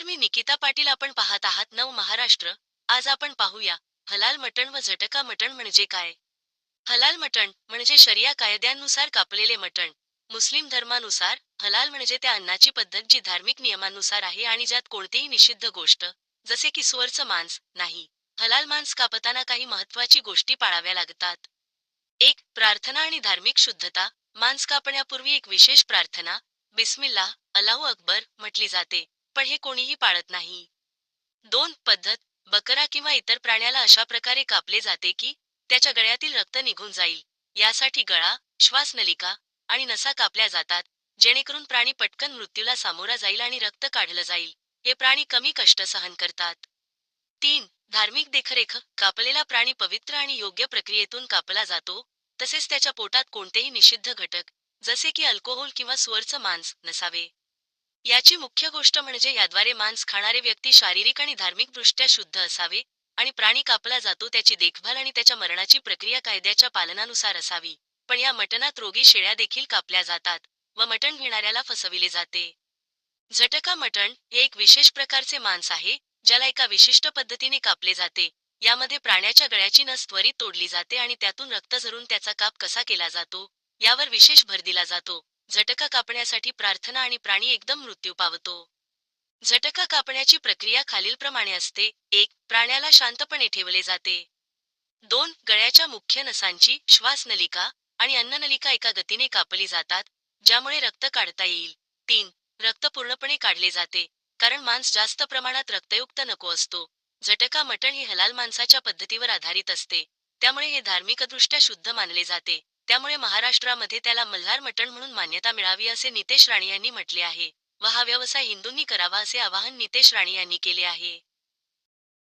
तर मी निकिता पाटील आपण पाहत आहात नव महाराष्ट्र. आज आपण पाहूया हलाल मटण व झटका मटण म्हणजे काय? हलाल मटण म्हणजे शरिया कायद्यांनुसार कापलेले मटण. मुस्लिम धर्मानुसार हलाल म्हणजे त्या अन्नाची पद्धत जी धार्मिक नियमानुसार आहे आणि ज्यात कोणतीही निषिद्ध गोष्ट जसे की सुवरचं मांस नाही. हलाल मांस कापताना काही महत्वाची गोष्टी पाळाव्या लागतात. एक प्रार्थना आणि धार्मिक शुद्धता. मांस कापण्यापूर्वी एक विशेष प्रार्थना बिस्मिल्लाह अलाहू अकबर म्हटली जाते. पण हे कोणीही पाळत नाही. दोन पद्धत बकरा किंवा इतर प्राण्याला अशा प्रकारे कापले जाते की त्याच्या गळ्यातील रक्त निघून जाईल. यासाठी गळा श्वासनलिका आणि नसा कापल्या जातात जेणेकरून प्राणी पटकन मृत्यूला सामोरा जाईल आणि रक्त काढलं जाईल. हे प्राणी कमी कष्ट सहन करतात. तीन धार्मिक देखरेख कापलेला प्राणी पवित्र आणि योग्य प्रक्रियेतून कापला जातो तसेच त्याच्या पोटात कोणतेही निषिद्ध घटक जसे की अल्कोहोल किंवा स्वरचं मांस नसावे. याची मुख्य गोष्ट म्हणजे याद्वारे मांस खाणारे व्यक्ती शारीरिक आणि धार्मिकदृष्ट्या शुद्ध असावे आणि प्राणी कापला जातो त्याची देखभाल आणि त्याच्या मरणाची प्रक्रिया कायद्याच्या पालनानुसार असावी. पण या मटणात रोगी शेळ्या देखील कापल्या जातात व मटण घेणाऱ्याला फसविले जाते. झटका मटण हे एक विशेष प्रकारचे मांस आहे ज्याला एका विशिष्ट पद्धतीने कापले जाते. यामध्ये प्राण्याच्या गळ्याची नस त्वरित तोडली जाते आणि त्यातून रक्त झरून त्याचा काप कसा केला जातो यावर विशेष भर दिला जातो. झटका कापण्यासाठी प्रार्थना आणि प्राणी एकदम मृत्यू पावतो. झटका कापण्याची प्रक्रिया खालीलप्रमाणे असते. एक प्राण्याला शांतपणे ठेवले जाते. दोन गळ्याच्या मुख्य नसांची श्वासनलिका आणि अन्ननलिका एका गतीने कापली जातात ज्यामुळे रक्त काढता येईल. तीन रक्त पूर्णपणे काढले जाते कारण मांस जास्त प्रमाणात रक्तयुक्त नको असतो. झटका मटण हे हलाल मांसाच्या पद्धतीवर आधारित असते त्यामुळे हे धार्मिकदृष्ट्या शुद्ध मानले जाते. त्यामुळे महाराष्ट्रामध्ये त्याला मल्हार मटण म्हणून मान्यता मिळावी असे नितेश राणे यांनी म्हटले आहे व हा व्यवसाय हिंदूंनी करावा असे आवाहन नितेश राणे यांनी केले आहे.